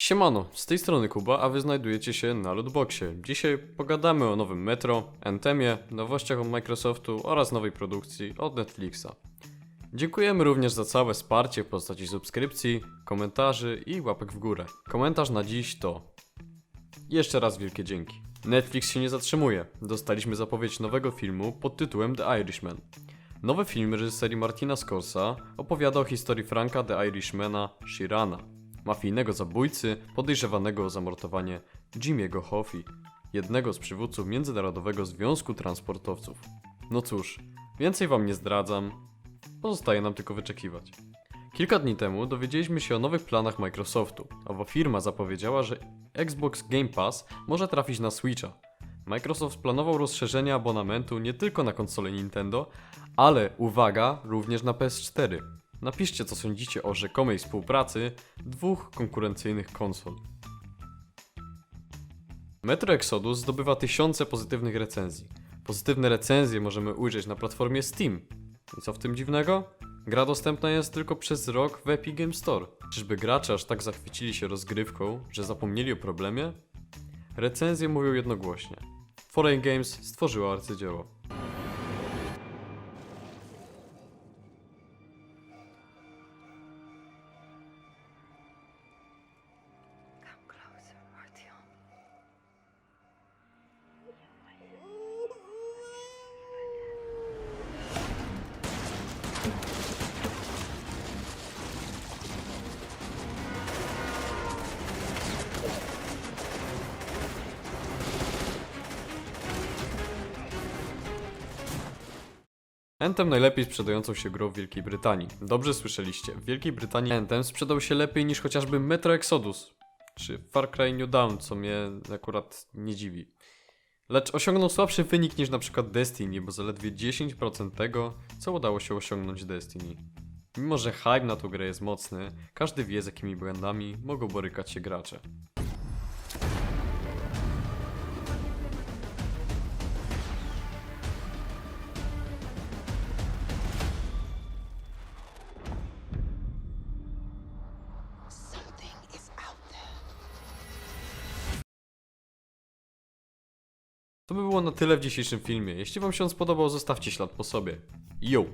Siemano, z tej strony Kuba, a wy znajdujecie się na Lootboxie. Dzisiaj pogadamy o nowym Metro, Anthemie, nowościach od Microsoftu oraz nowej produkcji od Netflixa. Dziękujemy również za całe wsparcie w postaci subskrypcji, komentarzy i łapek w górę. Komentarz na dziś to jeszcze raz wielkie dzięki. Netflix się nie zatrzymuje. Dostaliśmy zapowiedź nowego filmu pod tytułem The Irishman. Nowy film reżyserii Martina Scorsa opowiada o historii Franka The Irishmana Shirana, mafijnego zabójcy podejrzewanego o zamordowanie Jimmy'ego Hoffi, jednego z przywódców Międzynarodowego Związku Transportowców. No cóż, więcej wam nie zdradzam, pozostaje nam tylko wyczekiwać. Kilka dni temu dowiedzieliśmy się o nowych planach Microsoftu. Owa firma zapowiedziała, że Xbox Game Pass może trafić na Switcha. Microsoft planował rozszerzenie abonamentu nie tylko na konsolę Nintendo, ale uwaga, również na PS4. Napiszcie co sądzicie o rzekomej współpracy dwóch konkurencyjnych konsol. Metro Exodus zdobywa tysiące pozytywnych recenzji. Pozytywne recenzje możemy ujrzeć na platformie Steam. I co w tym dziwnego? Gra dostępna jest tylko przez rok w Epic Game Store. Czyżby gracze aż tak zachwycili się rozgrywką, że zapomnieli o problemie? Recenzje mówią jednogłośnie. Foreign Games stworzyło arcydzieło. Anthem najlepiej sprzedającą się grą w Wielkiej Brytanii. Dobrze słyszeliście, w Wielkiej Brytanii Anthem sprzedał się lepiej niż chociażby Metro Exodus czy Far Cry New Dawn, co mnie akurat nie dziwi. Lecz osiągnął słabszy wynik niż przykład Destiny, bo zaledwie 10% tego, co udało się osiągnąć Destiny. Mimo, że hype na tą grę jest mocny, każdy wie z jakimi błędami mogą borykać się gracze. To by było na tyle w dzisiejszym filmie. Jeśli wam się on spodobał, zostawcie ślad po sobie. Yo!